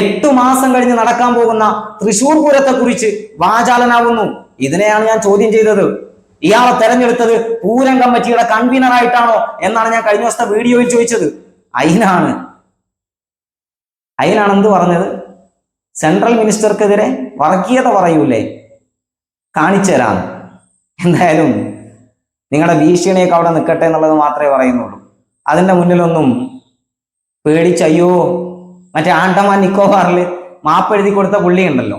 എട്ടു മാസം കഴിഞ്ഞ് നടക്കാൻ പോകുന്ന തൃശൂർ പൂരത്തെ കുറിച്ച് വാചാലനാവുന്നു. ഇതിനെയാണ് ഞാൻ ചോദ്യം ചെയ്തത്. ഇയാളെ തെരഞ്ഞെടുത്തത് പൂരം കമ്മിറ്റിയുടെ കൺവീനർ ആയിട്ടാണോ എന്നാണ് ഞാൻ കഴിഞ്ഞ ദിവസത്തെ വീഡിയോയിൽ ചോദിച്ചത്. അതിനാണ് അതിനാണ് എന്ത് പറഞ്ഞത്? സെൻട്രൽ മിനിസ്റ്റർക്കെതിരെ വർഗീയത പറയൂലേ? കാണിച്ചു എന്തായാലും നിങ്ങളുടെ ഭീഷണിയൊക്കെ അവിടെ നിൽക്കട്ടെ എന്നുള്ളത് മാത്രമേ പറയുന്നുള്ളൂ. അതിന്റെ മുന്നിലൊന്നും പേടിച്ചയ്യോ മറ്റേ ആണ്ടമാൻ നിക്കോബാറിൽ മാപ്പെഴുതി കൊടുത്ത പുള്ളി ഉണ്ടല്ലോ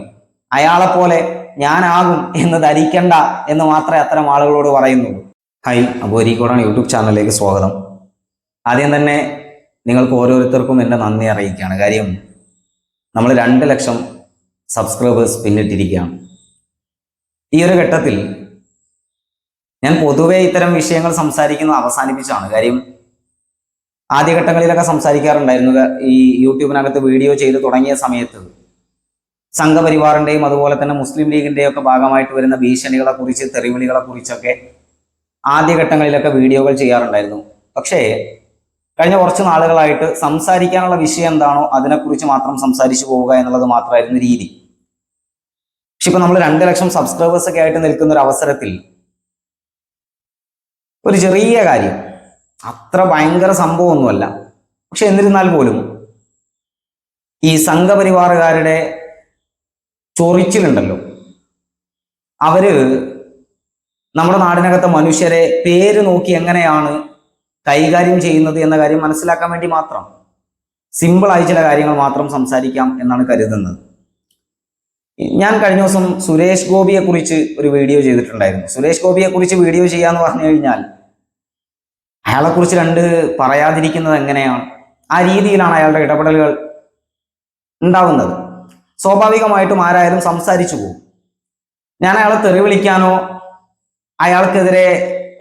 അയാളെ പോലെ ഞാനാകും എന്ന് ധരിക്കണ്ട എന്ന് മാത്രമേ അത്തരം ആളുകളോട് പറയുന്നുള്ളൂ. ഹൈ അബോരിക്കോടാണ് യൂട്യൂബ് ചാനലിലേക്ക് സ്വാഗതം. ആദ്യം തന്നെ നിങ്ങൾക്ക് ഓരോരുത്തർക്കും എന്റെ നന്ദി അറിയിക്കുകയാണ്. കാര്യം നമ്മൾ രണ്ട് ലക്ഷം സബ്സ്ക്രൈബേഴ്സ് പിന്നിട്ടിരിക്കുകയാണ്. ഈ ഒരു ഘട്ടത്തിൽ ഞാൻ പൊതുവേ ഇത്തരം വിഷയങ്ങൾ സംസാരിക്കുന്നത് അവസാനിപ്പിച്ചാണ് കാര്യം ആദ്യഘട്ടങ്ങളിലൊക്കെ സംസാരിക്കാറുണ്ടായിരുന്നത് ഈ യൂട്യൂബിനകത്ത് വീഡിയോ ചെയ്ത് തുടങ്ങിയ സമയത്ത്. സംഘപരിവാറിന്റെയും അതുപോലെ തന്നെ മുസ്ലിം ലീഗിന്റെയും ഒക്കെ ഭാഗമായിട്ട് വരുന്ന ഭീഷണികളെ കുറിച്ച് തെറിവിളികളെ കുറിച്ചൊക്കെ ആദ്യഘട്ടങ്ങളിലൊക്കെ വീഡിയോകൾ ചെയ്യാറുണ്ടായിരുന്നു. പക്ഷേ കഴിഞ്ഞ കുറച്ച് നാളുകളായിട്ട് സംസാരിക്കാനുള്ള വിഷയം എന്താണോ അതിനെക്കുറിച്ച് മാത്രം സംസാരിച്ചു പോവുക എന്നുള്ളത് മാത്രമായിരുന്നു രീതി. പക്ഷെ ഇപ്പൊ നമ്മൾ രണ്ട് ലക്ഷം സബ്സ്ക്രൈബേഴ്സ് ഒക്കെ ആയിട്ട് നിൽക്കുന്ന ഒരു അവസരത്തിൽ ഒരു ചെറിയ കാര്യം അത്ര ഭയങ്കര സംഭവമൊന്നുമല്ല. പക്ഷെ എന്നിരുന്നാൽ പോലും ഈ സംഘപരിവാറുകാരുടെ ചൊറിച്ചിലുണ്ടല്ലോ. അവർ നമ്മുടെ നാടിനകത്തെ മനുഷ്യരെ പേര് നോക്കി എങ്ങനെയാണ് കൈകാര്യം ചെയ്യുന്നത് എന്ന കാര്യം മനസ്സിലാക്കാൻ വേണ്ടി മാത്രം സിമ്പിളായി ചില കാര്യങ്ങൾ മാത്രം സംസാരിക്കാം എന്നാണ് കരുതുന്നത്. ഞാൻ കഴിഞ്ഞ ദിവസം സുരേഷ് ഗോപിയെ കുറിച്ച് ഒരു വീഡിയോ ചെയ്തിട്ടുണ്ടായിരുന്നു. സുരേഷ് ഗോപിയെ കുറിച്ച് വീഡിയോ ചെയ്യാന്ന് പറഞ്ഞു കഴിഞ്ഞാൽ അയാളെ കുറിച്ച് രണ്ട് പറയാതിരിക്കുന്നത് എങ്ങനെയാണ്? ആ രീതിയിലാണ് അയാളുടെ ഇടപെടലുകൾ ഉണ്ടാവുന്നത്. സ്വാഭാവികമായിട്ടും ആരായാലും സംസാരിച്ചു പോകും. ഞാൻ അയാളെ തെറി വിളിക്കാനോ അയാൾക്കെതിരെ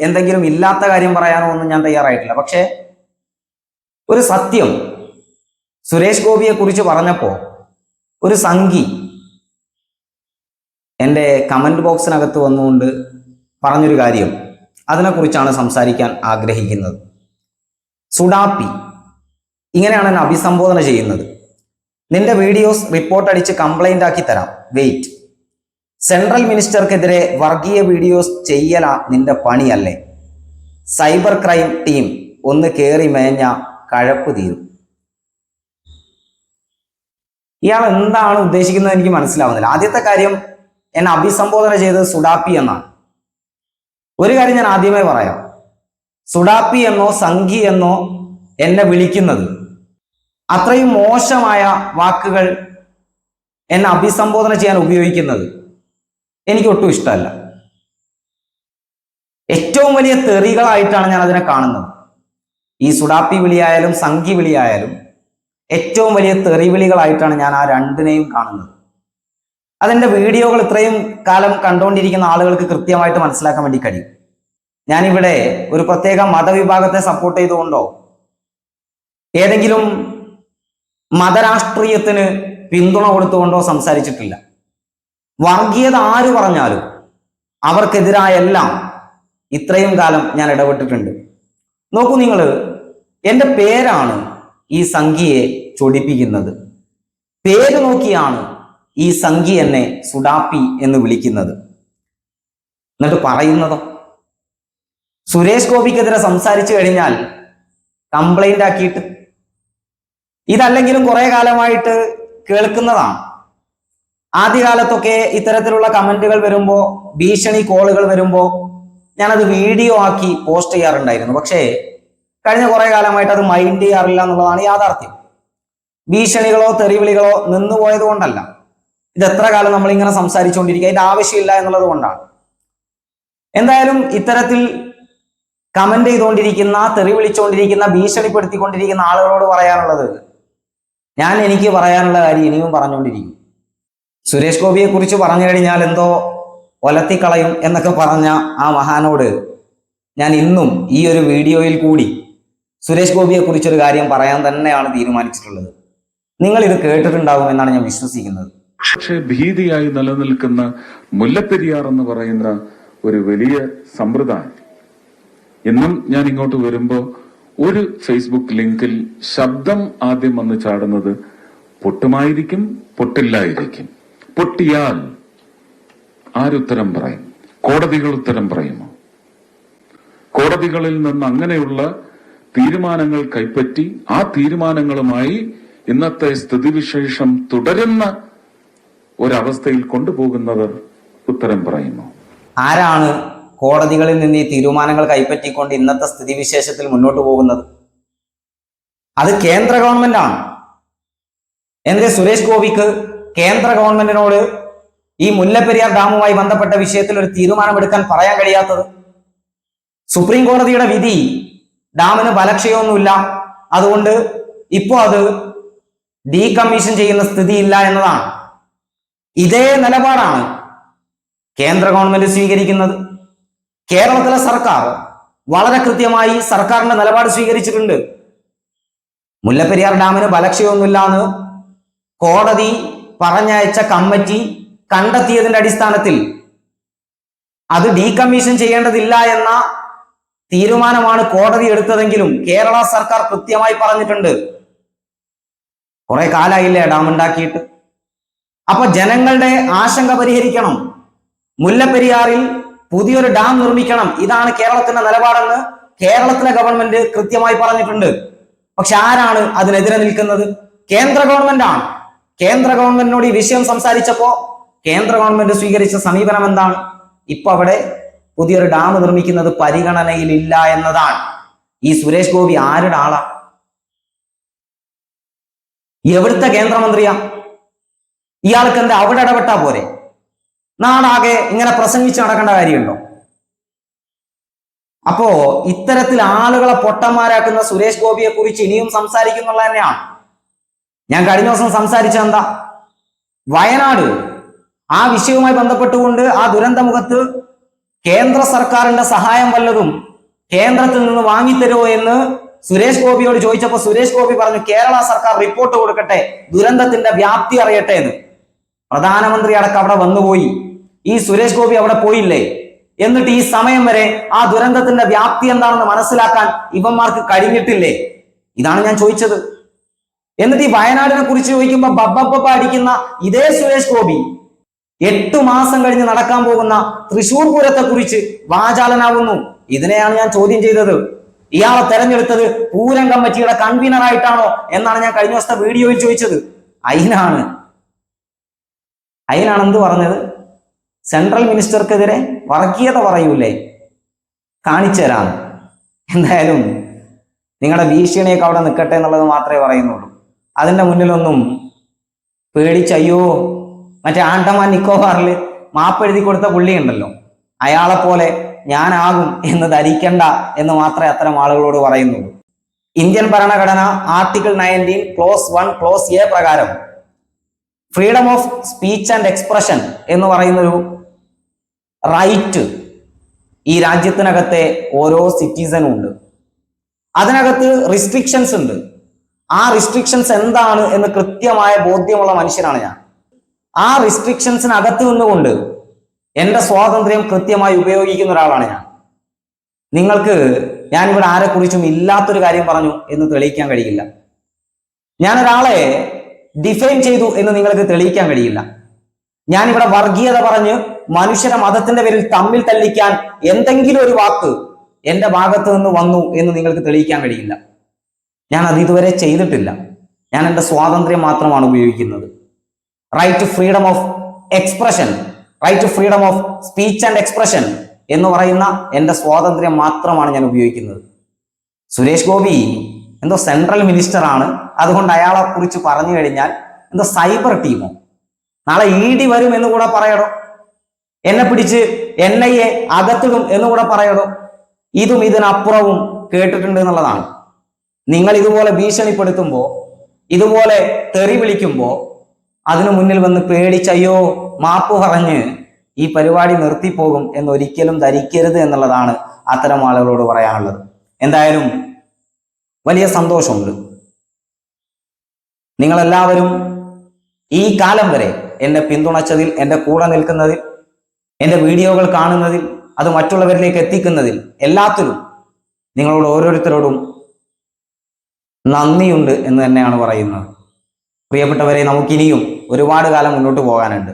എന്തെങ്കിലും ഇല്ലാത്ത കാര്യം പറയാനോ ഒന്നും ഞാൻ തയ്യാറായിട്ടില്ല. പക്ഷേ ഒരു സത്യം സുരേഷ് ഗോപിയെ കുറിച്ച് പറഞ്ഞപ്പോ ഒരു സംഘി എന്റെ കമന്റ് ബോക്സിനകത്ത് വന്നുകൊണ്ട് പറഞ്ഞൊരു കാര്യം. അതിനെക്കുറിച്ചാണ് സംസാരിക്കാൻ ആഗ്രഹിക്കുന്നത്. സുഡാപ്പി ഇങ്ങനെയാണ് എന്നെ അഭിസംബോധന ചെയ്യുന്നത്. നിന്റെ വീഡിയോസ് റിപ്പോർട്ട് അടിച്ച് കംപ്ലൈന്റ് ആക്കി തരാം. വെയിറ്റ് സെൻട്രൽ മിനിസ്റ്റർക്കെതിരെ വർഗീയ വീഡിയോസ് ചെയ്യല നിന്റെ പണിയല്ലേ? സൈബർ ക്രൈം ടീം ഒന്ന് കയറി മേഞ്ഞ കഴപ്പ് തീരും. ഇയാൾ എന്താണ് ഉദ്ദേശിക്കുന്നത് എനിക്ക് മനസ്സിലാവുന്നില്ല. ആദ്യത്തെ കാര്യം എന്നെ അഭിസംബോധന ചെയ്തത് സുഡാപ്പി എന്നാണ്. ഒരു കാര്യം ഞാൻ ആദ്യമേ പറയാം. സുഡാപ്പി എന്നോ സംഘി എന്നോ എന്നെ വിളിക്കുന്നത് അത്രയും മോശമായ വാക്കുകൾ എന്നെ അഭിസംബോധന ചെയ്യാൻ ഉപയോഗിക്കുന്നത് എനിക്ക് ഒട്ടും ഇഷ്ടമല്ല. ഏറ്റവും വലിയ തെറികളായിട്ടാണ് ഞാൻ അതിനെ കാണുന്നത്. ഈ സുഡാപ്പി വിളിയായാലും സംഘി വിളിയായാലും ഏറ്റവും വലിയ തെറിവിളികളായിട്ടാണ് ഞാൻ ആ രണ്ടിനെയും കാണുന്നത്. അതിന്റെ വീഡിയോകൾ ഇത്രയും കാലം കണ്ടുകൊണ്ടിരിക്കുന്ന ആളുകൾക്ക് കൃത്യമായിട്ട് മനസ്സിലാക്കാൻ വേണ്ടി കഴിയും. ഞാനിവിടെ ഒരു പ്രത്യേക മതവിഭാഗത്തെ സപ്പോർട്ട് ചെയ്തുകൊണ്ടോ ഏതെങ്കിലും മതരാഷ്ട്രീയത്തിന് പിന്തുണ കൊടുത്തുകൊണ്ടോ സംസാരിച്ചിട്ടില്ല. വർഗീയത ആര് പറഞ്ഞാലും അവർക്കെതിരായെല്ലാം ഇത്രയും കാലം ഞാൻ ഇടപെട്ടിട്ടുണ്ട്. നോക്കൂ നിങ്ങൾ എന്റെ പേരാണ് ഈ സംഖ്യയെ ചൊടിപ്പിക്കുന്നത്. പേര് നോക്കിയാണ് ഈ സംഖ്യ എന്നെ സുഡാപ്പി എന്ന് വിളിക്കുന്നത്. എന്നിട്ട് പറയുന്നതോ? സുരേഷ് ഗോപിക്കെതിരെ സംസാരിച്ചു കഴിഞ്ഞാൽ കംപ്ലൈന്റ് ആക്കിയിട്ട് ഇതല്ലെങ്കിലും കുറെ കാലമായിട്ട് കേൾക്കുന്നതാണ്. ആദ്യകാലത്തൊക്കെ ഇത്തരത്തിലുള്ള കമന്റുകൾ വരുമ്പോ ഭീഷണി കോളുകൾ വരുമ്പോ ഞാനത് വീഡിയോ ആക്കി പോസ്റ്റ് ചെയ്യാറുണ്ടായിരുന്നു. പക്ഷേ കഴിഞ്ഞ കുറെ കാലമായിട്ട് അത് മൈൻഡ് ചെയ്യാറില്ല എന്നുള്ളതാണ് യാഥാർത്ഥ്യം. ഭീഷണികളോ തെറിവിളികളോ നിന്നുപോയത് കൊണ്ടല്ല ഇത് എത്ര കാലം നമ്മൾ ഇങ്ങനെ സംസാരിച്ചുകൊണ്ടിരിക്കുക? അതിന്റെ ആവശ്യമില്ല എന്നുള്ളത് കൊണ്ടാണ്. എന്തായാലും ഇത്തരത്തിൽ കമന്റ് ചെയ്തുകൊണ്ടിരിക്കുന്ന തെറി വിളിച്ചുകൊണ്ടിരിക്കുന്ന ഭീഷണിപ്പെടുത്തിക്കൊണ്ടിരിക്കുന്ന ആളുകളോട് പറയാനുള്ളത് ഞാൻ എനിക്ക് പറയാനുള്ള കാര്യം ഇനിയും പറഞ്ഞുകൊണ്ടിരിക്കും. സുരേഷ് ഗോപിയെ കുറിച്ച് പറഞ്ഞു കഴിഞ്ഞാൽ എന്തോ ഒലത്തിക്കളയും എന്നൊക്കെ പറഞ്ഞ ആ മഹാനോട് ഞാൻ ഇന്നും ഈ ഒരു വീഡിയോയിൽ കൂടി സുരേഷ് ഗോപിയെ കുറിച്ചൊരു കാര്യം പറയാൻ തന്നെയാണ് തീരുമാനിച്ചിട്ടുള്ളത്. നിങ്ങൾ ഇത് കേട്ടിട്ടുണ്ടാകും എന്നാണ് ഞാൻ വിശ്വസിക്കുന്നത്. പക്ഷേ ഭീതിയായി നിലനിൽക്കുന്ന മുല്ലപ്പെരിയാർ എന്ന് പറയുന്ന ഒരു വലിയ സമ്പ്രദായം. ഇന്നും ഞാൻ ഇങ്ങോട്ട് വരുമ്പോൾ ഒരു ഫേസ്ബുക്ക് ലിങ്കിൽ ശബ്ദം ആദ്യം വന്ന് ചാടുന്നത് പൊട്ടുമായിരിക്കും പൊട്ടില്ലായിരിക്കും. പൊട്ടിയാൽ ആരുത്തരം പറയും? കോടതികൾ ഉത്തരം പറയുമോ? കോടതികളിൽ നിന്ന് അങ്ങനെയുള്ള തീരുമാനങ്ങൾ കൈപ്പറ്റി ആ തീരുമാനങ്ങളുമായി ഇന്നത്തെ സ്ഥിതിവിശേഷം തുടരുന്ന ഒരവസ്ഥയിൽ കൊണ്ടുപോകുന്നവർ ഉത്തരം പറയുന്നു. ആരാണ് കോടതികളിൽ നിന്ന് ഈ തീരുമാനങ്ങൾ കൈപ്പറ്റിക്കൊണ്ട് ഇന്നത്തെ സ്ഥിതിവിശേഷത്തിൽ മുന്നോട്ട് പോകുന്നത്? അത് കേന്ദ്ര ഗവൺമെന്റാണ് എന്തേ സുരേഷ് ഗോപിക്ക് കേന്ദ്ര ഗവൺമെന്റിനോട് ഈ മുല്ലപ്പെരിയാർ ഡാമുമായി ബന്ധപ്പെട്ട വിഷയത്തിൽ ഒരു തീരുമാനമെടുക്കാൻ പറയാൻ കഴിയാത്തത്? സുപ്രീം കോടതിയുടെ വിധി ഡാമിന് ബലക്ഷയമൊന്നുമില്ല. അതുകൊണ്ട് ഇപ്പോ അത് ഡീകമ്മീഷൻ ചെയ്യുന്ന സ്ഥിതിയില്ല എന്നതാണ്. ഇതേ നിലപാടാണ് കേന്ദ്ര ഗവൺമെന്റ് സ്വീകരിക്കുന്നത്. കേരളത്തിലെ സർക്കാർ വളരെ കൃത്യമായി സർക്കാരിന്റെ നിലപാട് സ്വീകരിച്ചിട്ടുണ്ട്. മുല്ലപ്പെരിയാർ ഡാമിന് ബലക്ഷയമൊന്നുമില്ല എന്ന് കോടതി പറഞ്ഞയച്ച കമ്മിറ്റി കണ്ടെത്തിയതിന്റെ അടിസ്ഥാനത്തിൽ അത് ഡീകമ്മീഷൻ ചെയ്യേണ്ടതില്ല എന്ന തീരുമാനമാണ് കോടതി എടുത്തതെങ്കിലും കേരള സർക്കാർ കൃത്യമായി പറഞ്ഞിട്ടുണ്ട്. കുറെ കാലായില്ലേ ഡാം ഉണ്ടാക്കിയിട്ട്? അപ്പൊ ജനങ്ങളുടെ ആശങ്ക പരിഹരിക്കണം. മുല്ലപ്പെരിയാറിൽ പുതിയൊരു ഡാം നിർമ്മിക്കണം. ഇതാണ് കേരളത്തിന്റെ നിലപാടെന്ന് കേരളത്തിലെ ഗവൺമെന്റ് കൃത്യമായി പറഞ്ഞിട്ടുണ്ട്. പക്ഷെ ആരാണ് അതിനെതിരെ നിൽക്കുന്നത്? കേന്ദ്ര ഗവൺമെന്റ് ആണ്. കേന്ദ്ര ഗവൺമെന്റിനോട് ഈ വിഷയം സംസാരിച്ചപ്പോ കേന്ദ്ര ഗവൺമെന്റ് സ്വീകരിച്ച സമീപനം എന്താണ്? ഇപ്പൊ അവിടെ പുതിയൊരു ഡാം നിർമ്മിക്കുന്നത് പരിഗണനയിലില്ല എന്നതാണ്. ഈ സുരേഷ് ഗോപി ആരുടെ ആളാ? എവിടുത്തെ കേന്ദ്രമന്ത്രിയാ? ഇയാൾക്ക് എന്താ അവിടെ ഇടപെട്ടാ പോരെ? നാടാകെ ഇങ്ങനെ പ്രസംഗിച്ച് നടക്കേണ്ട കാര്യമുണ്ടോ? അപ്പോ ഇത്തരത്തിൽ ആളുകളെ പൊട്ടന്മാരാക്കുന്ന സുരേഷ് ഗോപിയെ കുറിച്ച് ഇനിയും സംസാരിക്കുന്നുള്ള തന്നെയാണ്. ഞാൻ കഴിഞ്ഞ ദിവസം സംസാരിച്ച എന്താ? വയനാട്. ആ വിഷയവുമായി ബന്ധപ്പെട്ടുകൊണ്ട് ആ ദുരന്തമുഖത്ത് കേന്ദ്ര സർക്കാരിന്റെ സഹായം വല്ലതും കേന്ദ്രത്തിൽ നിന്ന് വാങ്ങിത്തരുമോ എന്ന് സുരേഷ് ഗോപിയോട് ചോദിച്ചപ്പോൾ സുരേഷ് ഗോപി പറഞ്ഞു കേരള സർക്കാർ റിപ്പോർട്ട് കൊടുക്കട്ടെ. ദുരന്തത്തിന്റെ വ്യാപ്തി അറിയട്ടെ എന്ന്. പ്രധാനമന്ത്രി അടക്കം അവിടെ വന്നുപോയി. ഈ സുരേഷ് ഗോപി അവിടെ പോയില്ലേ? എന്നിട്ട് ഈ സമയം വരെ ആ ദുരന്തത്തിന്റെ വ്യാപ്തി എന്താണെന്ന് മനസ്സിലാക്കാൻ ഇവന്മാർക്ക് കഴിഞ്ഞിട്ടില്ലേ? ഇതാണ് ഞാൻ ചോദിച്ചത്. എന്നിട്ട് ഈ വയനാടിനെ കുറിച്ച് ചോദിക്കുമ്പോ ബബ്ബബ്ബ അടിക്കുന്ന ഇതേ സുരേഷ് ഗോപി എട്ടു മാസം കഴിഞ്ഞ് നടക്കാൻ പോകുന്ന തൃശൂർ പൂരത്തെ കുറിച്ച് വാചാലനാവുന്നു. ഇതിനെയാണ് ഞാൻ ചോദ്യം ചെയ്തത്. ഇയാളെ തെരഞ്ഞെടുത്തത് പൂരം കമ്മിറ്റിയുടെ കൺവീനർ ആയിട്ടാണോ എന്നാണ് ഞാൻ കഴിഞ്ഞ ദിവസത്തെ വീഡിയോയിൽ ചോദിച്ചത്. അതിനാണ് അതിനാണ് എന്ത് പറഞ്ഞത്? സെൻട്രൽ മിനിസ്റ്റർക്കെതിരെ വർഗീയത പറയൂലേ? കാണിച്ചു എന്തായാലും നിങ്ങളുടെ ഭീഷണിയൊക്കെ അവിടെ നിൽക്കട്ടെ എന്നുള്ളത് മാത്രമേ പറയുന്നുള്ളൂ. അതിന്റെ മുന്നിലൊന്നും പേടിച്ചയ്യോ മറ്റേ ആണ്ടമാൻ നിക്കോബാറിൽ മാപ്പ് എഴുതി കൊടുത്ത പുള്ളിയുണ്ടല്ലോ. അയാളെപ്പോലെ പോലെ ഞാനാകും എന്ന് ധരിക്കണ്ട എന്ന് മാത്രമേ അത്തരം ആളുകളോട് പറയുന്നുള്ളൂ. ഇന്ത്യൻ ഭരണഘടന article nineteen clause one clause A പ്രകാരം freedom of speech and expression എന്ന് പറയുന്നൊരു റൈറ്റ് ഈ രാജ്യത്തിനകത്തെ ഓരോ സിറ്റിസനും ഉണ്ട്. അതിനകത്ത് റിസ്ട്രിക്ഷൻസ് ഉണ്ട്. ആ റിസ്ട്രിക്ഷൻസ് എന്താണ് എന്ന് കൃത്യമായ ബോധ്യമുള്ള മനുഷ്യനാണ് ഞാൻ. ആ റിസ്ട്രിക്ഷൻസിനകത്ത് നിന്നുകൊണ്ട് എന്റെ സ്വാതന്ത്ര്യം കൃത്യമായി ഉപയോഗിക്കുന്ന ഒരാളാണ് ഞാൻ. നിങ്ങൾക്ക് ഞാൻ ഞാനിവിടെ ആരെക്കുറിച്ചും ഇല്ലാത്തൊരു കാര്യം പറഞ്ഞു എന്ന് തെളിയിക്കാൻ കഴിയില്ല. ഞാൻ ഒരാളെ ഡിഫൈൻ ചെയ്തു എന്ന് നിങ്ങൾക്ക് തെളിയിക്കാൻ കഴിയില്ല. ഞാനിവിടെ വർഗീയത പറഞ്ഞ് മനുഷ്യരെ മതത്തിന്റെ പേരിൽ തമ്മിൽ തല്ലിക്കാൻ എന്തെങ്കിലും ഒരു വാക്ക് എന്റെ ഭാഗത്ത് നിന്ന് വന്നു എന്ന് നിങ്ങൾക്ക് തെളിയിക്കാൻ കഴിയില്ല. ഞാൻ അത് ഇതുവരെ ചെയ്തിട്ടില്ല. ഞാൻ എന്റെ സ്വാതന്ത്ര്യം മാത്രമാണ് ഉപയോഗിക്കുന്നത്. Right to freedom of expression right to freedom of speech and expression എന്ന് പറയുന്ന എന്റെ സ്വാതന്ത്ര്യം മാത്രമാണ് ഞാൻ ഉപയോഗിക്കുന്നത്. സുരേഷ് ഗോപി എന്തോ സെൻട്രൽ മിനിസ്റ്റർ ആണ്. അതുകൊണ്ട് അയാളെ കുറിച്ച് പറഞ്ഞു കഴിഞ്ഞാൽ എന്തോ സൈബർ ടീമോ നാളെ ഇ ഡി വരും എന്ന് കൂടെ പറയണോ? എന്നെ പിടിച്ച് എൻ ഐ എ അകത്തിടും എന്ന് കൂടെ പറയണോ? ഇതും ഇതിനപ്പുറവും കേട്ടിട്ടുണ്ട് എന്നുള്ളതാണ്. നിങ്ങൾ ഇതുപോലെ ഭീഷണിപ്പെടുത്തുമ്പോൾ ഇതുപോലെ തെറി വിളിക്കുമ്പോൾ അതിനു മുന്നിൽ വന്ന് പേടിച്ചയ്യോ മാപ്പ് പറഞ്ഞ് ഈ പരിപാടി നിർത്തിപ്പോകും എന്നൊരിക്കലും ധരിക്കരുത് എന്നുള്ളതാണ് അത്തരം ആളുകളോട് പറയാനുള്ളത്. എന്തായാലും വലിയ സന്തോഷമുണ്ട്. നിങ്ങളെല്ലാവരും ഈ കാലം വരെ എന്നെ പിന്തുണച്ചതിൽ എന്റെ കൂടെ നിൽക്കുന്നതിൽ എന്റെ വീഡിയോകൾ കാണുന്നതിൽ അത് മറ്റുള്ളവരിലേക്ക് എത്തിക്കുന്നതിൽ എല്ലാത്തിലും നിങ്ങളോട് ഓരോരുത്തരോടും നന്ദിയുണ്ട് എന്ന് തന്നെയാണ് പറയുന്നത്. പ്രിയപ്പെട്ടവരെ നമുക്കിനിയും ഒരുപാട് കാലം മുന്നോട്ട് പോകാനുണ്ട്.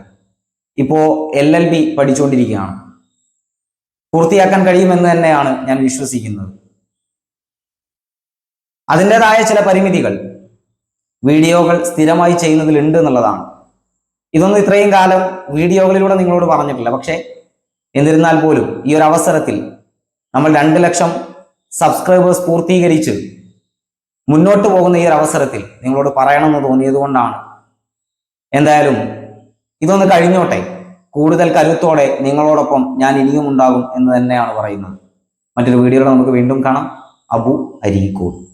ഇപ്പോൾ എൽ എൽ ബി പഠിച്ചുകൊണ്ടിരിക്കുകയാണ്. പൂർത്തിയാക്കാൻ കഴിയുമെന്ന് തന്നെയാണ് ഞാൻ വിശ്വസിക്കുന്നത്. അതിന്റെതായ ചില പരിമിതികൾ വീഡിയോകൾ സ്ഥിരമായി ചെയ്യുന്നതിലുണ്ട് എന്നുള്ളതാണ്. ഇതൊന്നും ഇത്രയും കാലം വീഡിയോകളിലൂടെ നിങ്ങളോട് പറഞ്ഞിട്ടില്ല. പക്ഷേ എന്നിരുന്നാൽ പോലും ഈ ഒരു അവസരത്തിൽ നമ്മൾ രണ്ട് ലക്ഷം സബ്സ്ക്രൈബേഴ്സ് പൂർത്തീകരിച്ച് മുന്നോട്ട് പോകുന്ന ഈ ഒരു അവസരത്തിൽ നിങ്ങളോട് പറയണമെന്ന് തോന്നിയത് കൊണ്ടാണ്. എന്തായാലും ഇതൊന്ന് കഴിഞ്ഞോട്ടെ. കൂടുതൽ കരുത്തോടെ നിങ്ങളോടൊപ്പം ഞാൻ ഇനിയും ഉണ്ടാകും എന്ന് തന്നെയാണ് പറയുന്നത്. മറ്റൊരു വീഡിയോയിൽ നമുക്ക് വീണ്ടും കാണാം. അബു അരീക്കോട്.